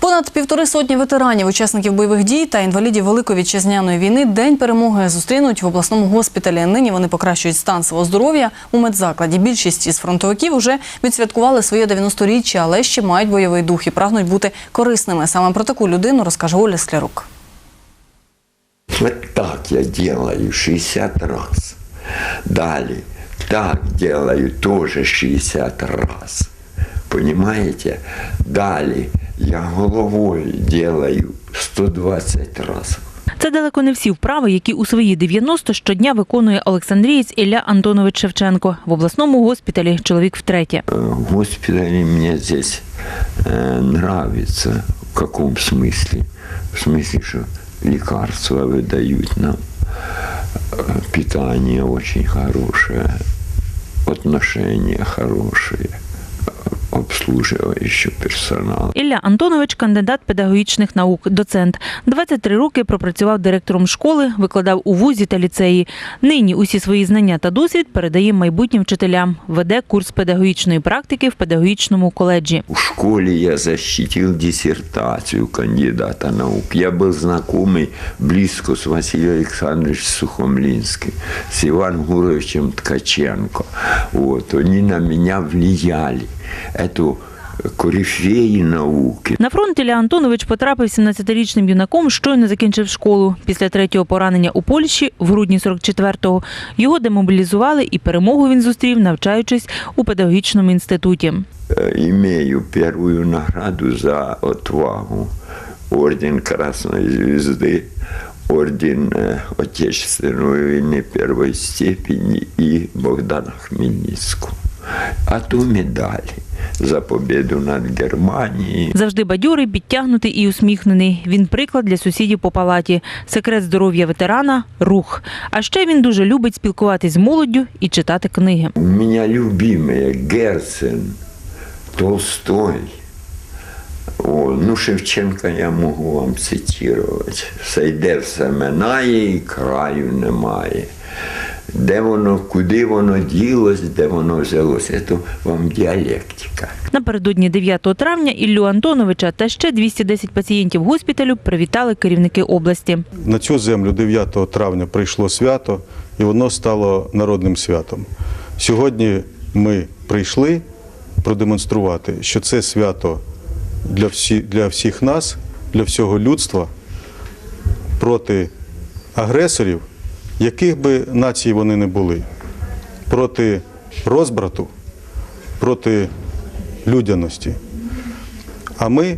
Понад півтори сотні ветеранів, учасників бойових дій та інвалідів Великої вітчизняної війни День перемоги зустрінуть в обласному госпіталі. Нині вони покращують стан свого здоров'я у медзакладі. Більшість із фронтовиків вже відсвяткували своє 90-річчя, але ще мають бойовий дух і прагнуть бути корисними. Саме про таку людину розкаже Оля Склярук. Вот так я делаю 60 раз. Далее, так делаю тоже 60 раз. Понимаете? Далее, я головой делаю 120 раз. Це далеко не всі вправи, які у свої 90 щодня виконує Олександрієць Ілля Антонович Шевченко. В обласному госпіталі чоловік втретє. Э, В госпитале мне здесь э, нравится. В каком смысле? В смысле, что лекарства выдают нам, э, питание очень хорошее, отношения хорошие, э, обслуживающий персонал. Ілля Антонович кандидат педагогічних наук, доцент. 23 роки пропрацював директором школи, викладав у вузі та ліцеї. Нині усі свої знання та досвід передає майбутнім вчителям. Веде курс педагогічної практики в педагогічному коледжі. В школе я защитил диссертацию кандидата наук. Я был знакомый близко с Василием Александровичем Сухомлинским, с Иваном Гуровичем Ткаченко. Вот, они на меня влияли. Это корифеи науки. На фронт Ілля Антонович потрапив 17-річним юнаком, щойно закінчив школу. Після третього поранення у Польщі в грудні 44-го його демобілізували і перемогу він зустрів, навчаючись у педагогічному інституті. Э, Имею первую награду за отвагу. Орден Красной Звезды, орден э, Отечественной войны первой степени и Богдана Хмельницкого. А то медали за победу над Германией. Завжди бадьорий, підтягнутий і усміхнений. Він приклад для сусідів по палаті. Секрет здоров'я ветерана рух. А ще він дуже любить спілкуватись з молоддю і читати книги. У меня любимые Герцен, Толстой. О, ну, Шевченка я можу вам цитувати. Все йде, все минає і краю немає. Де воно, куди воно ділось, де воно взялося, це вам діалектика. Напередодні 9 травня Іллю Антоновича та ще 210 пацієнтів госпіталю привітали керівники області. На цю землю 9 травня прийшло свято, і воно стало народним святом. Сьогодні ми прийшли продемонструвати, що це свято для, всі, для всіх нас, для всього людства проти агресорів, яких би націй вони не були, проти розбрату, проти людяності. А ми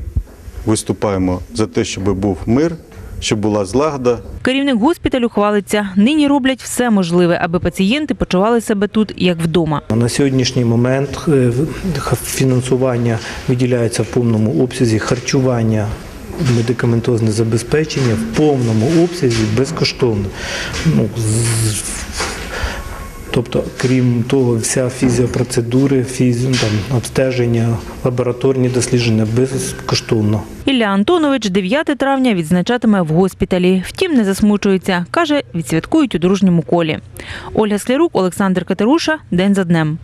виступаємо за те, щоб був мир, щоб була злагода, Керівник госпіталю хвалиться, нині роблять все можливе, аби пацієнти почували себе тут як вдома. На сьогоднішній момент е, фінансування виділяється в повному обсязі, харчування, медикаментозне забезпечення в повному обсязі безкоштовно. Ну, з- Тобто, крім того, вся фізіопроцедури, фізі, там, обстеження, лабораторні дослідження безкоштовно. Ілля Антонович 9 травня відзначатиме в госпіталі. Втім, не засмучується. Каже, відсвяткують у дружньому колі. Ольга Склярук, Олександр Катеруша. День за днем.